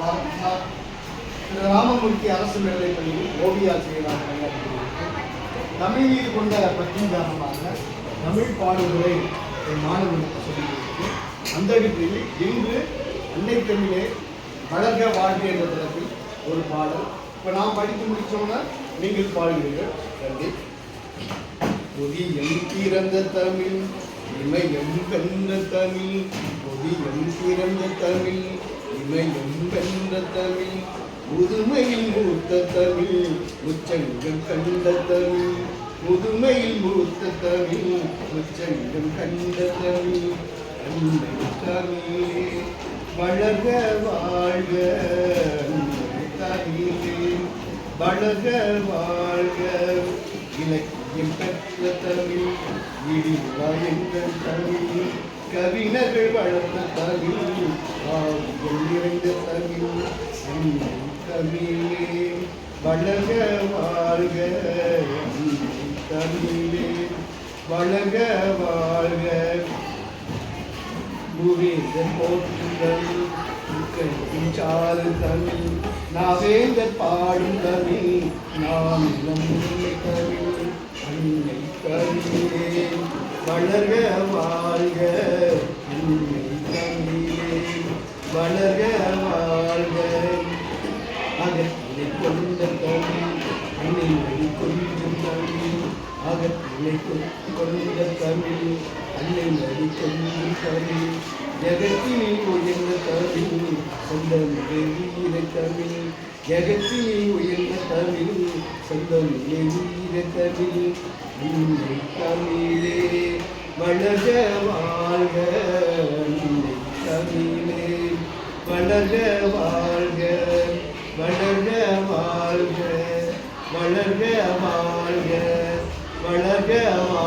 திரு ராமமூர்த்தி அரசு மேல்நிலைப் பள்ளியில் ஓவியாசிரியராக பணியாற்றுகிறேன் தமிழ் மீது கொண்ட பற்றின் காரணமாக தமிழ் பாடல்களை என் மாணவர்களுக்கு சொல்லிக் அந்த அடிப்படையில் இன்று அன்னை தமிழே வளர்க வாழ்க என்ற தளத்தில் ஒரு பாடல். இப்போ நான் படித்து முடித்தோன்னா நீங்கள் பாடுகிறீர்கள் நன்றி. பொதியம் பிறந்த தமிழ் இமயம் கண்ட தமிழ் பொதியம் பிறந்த தமிழ் இமயம் கண்ட தமிழ் முதுமையில் மூத்த தமிழ் உச்சங்கம் கண்ட தமிழ். முதுமையில் மூத்த தமிழ் உச்சங்கம் கண்ட தமிழ். அன்னை தமிழே வளர்க வாழ்க தமிழே. வளர்க வாழ்க இலக்கியம் பெற்ற தமிழ் இடிவாயங்கள் தமிழ். கவிஞர்கள் வளர்ந்த தமிழ் நிறைந்த தமிழ் தமிழே வளர்க வாழ்க தமிழே வளர்க வாழ்க பூவேந்தர் போற்றும் தமிழ் உக்கத்தின் சாறு தமிழ் நாவேந்தர் பாடும் தமிழ் நாம் நம்மை தமிழ் அன்னை தமிழே வளர்க வளர்க வாழ்க. அகத்தினை கொண்ட தமிழ் அன்னை கொஞ்சம் தமிழ் அகத்தினை கொண்ட தமிழ் அன்னை நடி கொஞ்சம் தமிழ் ஜெகத்தினில் உயர்ந்த தமிழ் சொந்தம் வீர தமிழ் ஜெகத்தினில் உயர்ந்த தமிழ் சொந்தம் வீர தமிழ் தமிழே வளர்க வாழ்க. வளர்க வாழ்க வளர்க வாழ்க. வளர்க வாழ்க வளர்க வாழ்க.